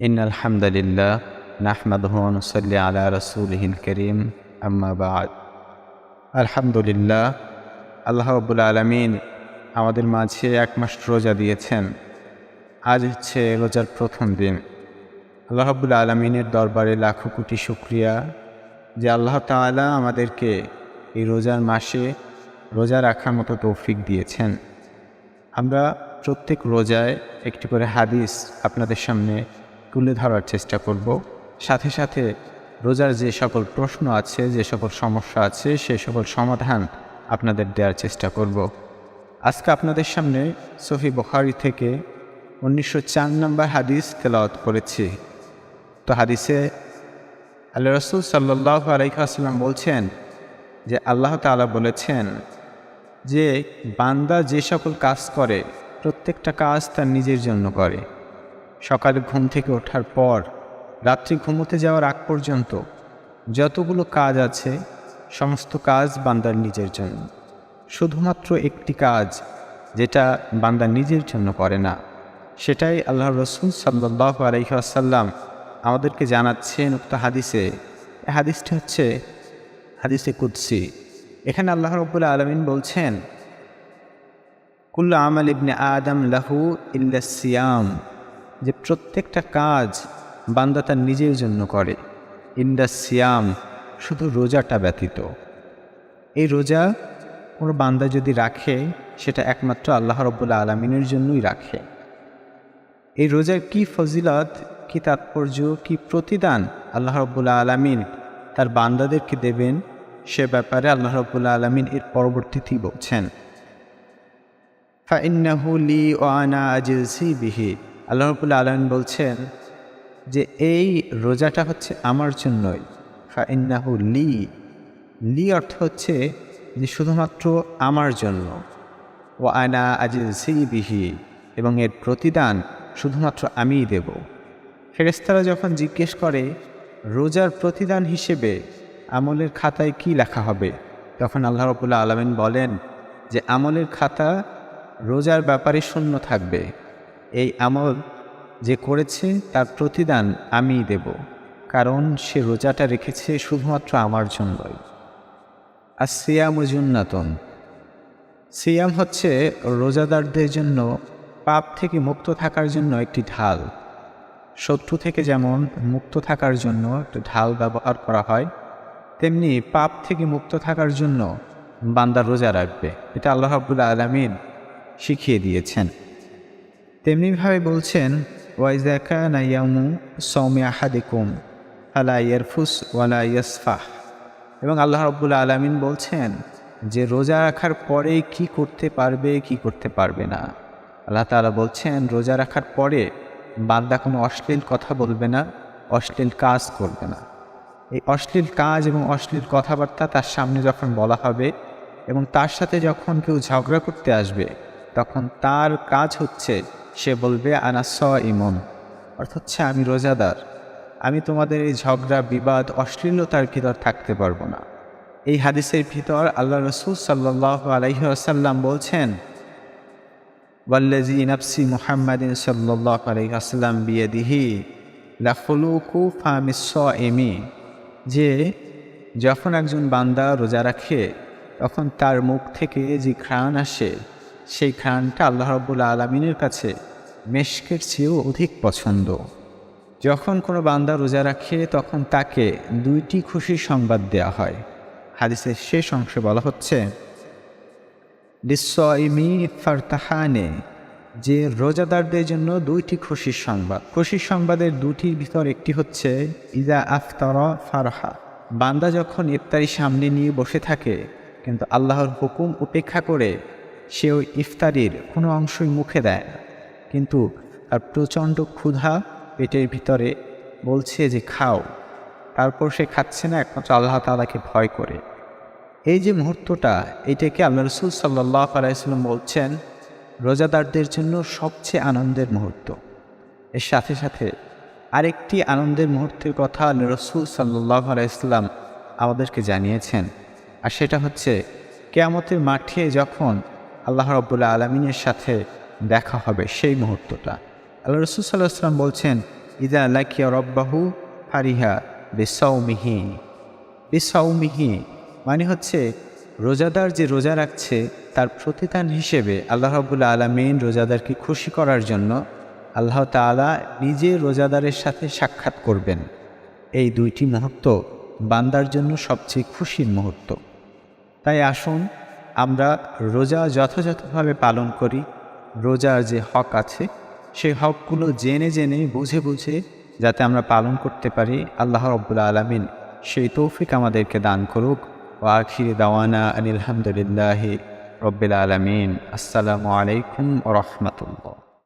إن الحمد لله نحمده ونصلي على رسوله الكريم أما بعد الحمد لله আল্লাহ রব্বুল আলমিন আমাদের মাঝে এক মাস রোজা দিয়েছেন আজ হচ্ছে রোজার প্রথম দিন আল্লাহ রব্বুল আলমিনের দরবারে লাখো কোটি শুক্রিয়া যে আল্লাহ তাআলা আমাদেরকে এই রোজার মাসে রোজা রাখার মতো তৌফিক দিয়েছেন আমরা প্রত্যেক রোজায় একটি করে হাদিস আপনাদের সামনে তুলে ধরার চেষ্টা করব। সাথে সাথে রোজার যে সকল প্রশ্ন আছে, যে সকল সমস্যা আছে, সে সকল সমাধান আপনাদের দেওয়ার চেষ্টা করব। আজকে আপনাদের সামনে সফি বখারি থেকে উনিশশো চার নম্বর হাদিস তেলাওয়াত করেছি। তো হাদিসে আল্লাহ রসুল সাল্লাহ আলাইসাল্লাম বলছেন যে, আল্লাহ তাআলা বলেছেন যে, বান্দা যে সকল কাজ করে, প্রত্যেকটা কাজ তার নিজের জন্য করে। সকালে ঘুম থেকে ওঠার পর রাত্রি ঘুমোতে যাওয়ার আগ পর্যন্ত যতগুলো কাজ আছে, সমস্ত কাজ বান্দার নিজের জন্য। শুধুমাত্র একটি কাজ, যেটা বান্দা নিজের জন্য করে না। সেটাই আল্লাহ রসুল সাল্লাহ আলহিহাসাল্লাম আমাদেরকে জানাচ্ছেন উক্ত হাদিসে। হাদিসটা হচ্ছে হাদিসে কুদ্সি। এখানে আল্লাহ রব্বুল্লা আলমিন বলছেন, কুল্লা আমাল ইবনে আদম লাহু ইল্লা সিয়াম। যে প্রত্যেকটা কাজ বান্দা তার নিজের জন্য করে। ইন্দা সিয়াম, শুধু রোজাটা ব্যতীত। এই রোজা কোনো বান্দা যদি রাখে, সেটা একমাত্র আল্লাহ রব্বুল্লা আলমিনের জন্যই রাখে। এই রোজার কি ফজিলত, কি তাৎপর্য, কি প্রতিদান আল্লাহ রব্বুল্লা আলমিন তার বান্দাদেরকে দেবেন, সে ব্যাপারে আল্লাহ রব্বুল্লা আলমিন এর পরবর্তীতেই বলছেন। ফাইন্নাহু লি ও আনা আজিলসি বিহি। আল্লাহ আলমিন বলছেন যে এই রোজাটা হচ্ছে আমার জন্যই। ফাইন্নাহু লি। লি অর্থ হচ্ছে যে শুধুমাত্র আমার জন্য। ও আয়না আজিলসি বিহি এবং এর প্রতিদান শুধুমাত্র আমিই দেব। ফেরেস্তারা যখন জিজ্ঞেস করে, রোজার প্রতিদান হিসেবে আমলের খাতায় কি লেখা হবে? তখন আল্লাহ রবুল্লা আলমিন বলেন যে, আমলের খাতা রোজার ব্যাপারে শূন্য থাকবে। এই আমল যে করেছে তার প্রতিদান আমিই দেব, কারণ সে রোজাটা রেখেছে শুধুমাত্র আমার জন্যই। আর সিয়াম জুন্নাতন। সিয়াম হচ্ছে রোজাদারদের জন্য পাপ থেকে মুক্ত থাকার জন্য একটি ঢাল। শত্রু থেকে যেমন মুক্ত থাকার জন্য একটা ঢাল ব্যবহার করা হয়, তেমনি পাপ থেকে মুক্ত থাকার জন্য বান্দা রোজা রাখবে। এটা আল্লাহ আবুল্লা আলমিন শিখিয়ে দিয়েছেন। তেমনিভাবে বলছেন, ওয়াইজাকা নাইয়ামু সৌমি আহাদিকুম, আলা ইয়ারফুস ওয়ালা ইয়াসফাহ। এবং আল্লাহ রব্বুল্লা আলমিন বলছেন, যে রোজা রাখার পরে কি করতে পারবে, কি করতে পারবে না? আল্লাহ তালা বলছেন, রোজা রাখার পরে বান্দা কোনো অশ্লীল কথা বলবে না, অশ্লীল কাজ করবে না। এই অশ্লীল কাজ এবং অশ্লীল কথাবার্তা তার সামনে যখন বলা হবে এবং তার সাথে যখন কেউ ঝগড়া করতে আসবে, তখন তার কাজ হচ্ছে সে বলবে আনাস ইমন অর্থাৎ হচ্ছে, আমি রোজাদার। আমি তোমাদের এই ঝগড়া, বিবাদ, অশ্লীলতার ভিতর থাকতে পারব না। এই হাদিসের ভিতর আল্লাহ রসুল সাল্লাহ আলহিহাসাল্লাম বলছেন ওয়াল্লাজি নাফসি মুহাম্মাদিন সাল্লাহ আলহিহাসাল্লাম বিয়েদিহি লাফলুকু ফামিস এমি যে যখন একজন বান্দা রোজা রাখে, তখন তার মুখ থেকে যে ঘ্রাণ আসে সেই ঘ্রাণটা আল্লাহ রব্বুল্লা আলমিনের কাছে মেশকের চেয়েও অধিক পছন্দ। যখন কোনো বান্দা রোজা রাখে, তখন তাকে দুইটি খুশির সংবাদ দেয়া হয়। হাদিসের শেষ অংশে বলা হচ্ছে ফারতাহানে যে রোজাদারদের জন্য দুইটি খুশির সংবাদ। খুশির সংবাদের দুটির ভিতর একটি হচ্ছে ইজা আফতার ফারহা বান্দা যখন ইফতারি সামনে নিয়ে বসে থাকে, কিন্তু আল্লাহর হুকুম উপেক্ষা করে সে ওই ইফতারির কোনো অংশই মুখে দেয় না। কিন্তু তার প্রচণ্ড ক্ষুধা পেটের ভিতরে বলছে যে, খাও। তারপর সে খাচ্ছে না, একমাত্র আল্লাহ তালাকে ভয় করে। এই যে মুহূর্তটা, এটাকে আল্লাহ রসুল সাল্লাহ আলাইসাল্লাম বলছেন, রোজাদারদের জন্য সবচেয়ে আনন্দের মুহূর্ত। এর সাথে সাথে আরেকটি আনন্দের মুহূর্তের কথা আল্লাহ রসুল সাল্লাহ আলাইসাল্লাম আমাদেরকে জানিয়েছেন। আর সেটা হচ্ছে, কেয়ামতের মাঠে যখন আল্লাহ রব্বুল্লা আলমিনের সাথে দেখা হবে সেই মুহূর্তটা। আল্লাহ রসুল সাল্লাম বলছেন, ইদা লাকিয়া রব্বাহু ফারিহা বেসাউমিহি বেসাউমিহি মানে হচ্ছে রোজাদার যে রোজা রাখছে, তার প্রতিদান হিসেবে আল্লাহ রাবুল্লা আলমিন রোজাদারকে খুশি করার জন্য আল্লাহ তাআলা নিজে রোজাদারের সাথে সাক্ষাৎ করবেন। এই দুইটি মুহূর্ত বান্দার জন্য সবচেয়ে খুশির মুহূর্ত। তাই আসুন আমরা রোজা যথাযথভাবে পালন করি। রোজার যে হক আছে, সেই হকগুলো জেনে জেনে, বুঝে বুঝে যাতে আমরা পালন করতে পারি। আল্লাহ রব্বুল আলমিন সেই তৌফিক আমাদেরকে দান করুক। ও আখির দাওয়ানা আনিলহামদুলিল্লাহ রব্বিল আলমিন। আসসালামু আলাইকুম রহমতুল্লাহ।